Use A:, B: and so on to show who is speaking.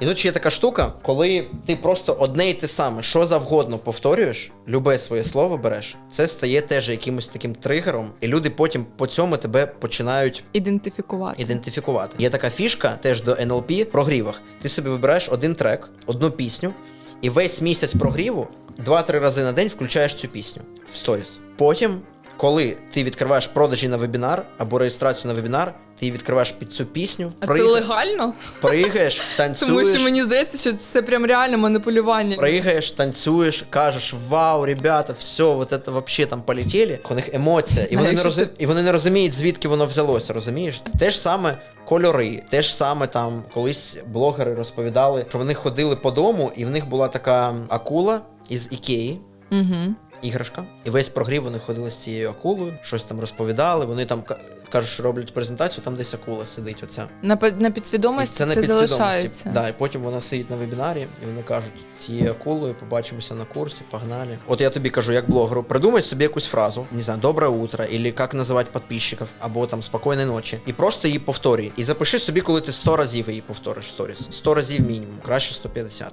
A: І тут ще є така штука, коли ти просто одне і те саме, що завгодно повторюєш, любе своє слово береш, це стає теж якимось таким тригером, і люди потім по цьому тебе починають
B: Ідентифікувати.
A: ідентифікувати. Є така фішка теж до NLP прогрівах. Ти собі вибираєш один трек, одну пісню, і весь місяць прогріву два-три рази на день включаєш цю пісню в сторіс. Потім, коли ти відкриваєш продажі на вебінар або реєстрацію на вебінар, ти відкриваєш під цю пісню,
B: А це
A: приїха-
B: легально?
A: приїгаєш,
B: Тому що мені здається, що це прям реально маніпулювання.
A: Пригаєш, танцюєш, кажеш, вау, ребята, все, вот это вообще там полетіли. У них емоція, і
B: А
A: вони, не роз...
B: це-
A: і вони не розуміють, звідки воно взялося, розумієш? Те ж саме кольори, те ж саме там колись блогери розповідали, що вони ходили по дому, і в них була така акула із Ікеї.
B: Угу.
A: Іграшка, і весь прогрів вони ходили з цією акулою, щось там розповідали. Вони там кажуть, що роблять презентацію, там десь акула сидить. Оця
B: На, на підсвідомості це,
A: на підсвідомості.
B: залишається.
A: Да, і потім вона сидить на вебінарі, і вони кажуть, цією акулою побачимося на курсі, погнали. От я тобі кажу, як блогеру, придумай собі якусь фразу, не знаю, добре утро, або як називати підписчиків, або там спокійної ночі. І просто її повторюй. І запиши собі, коли ти 100 разів її повториш сторіс. 100 разів мінімум, краще 150.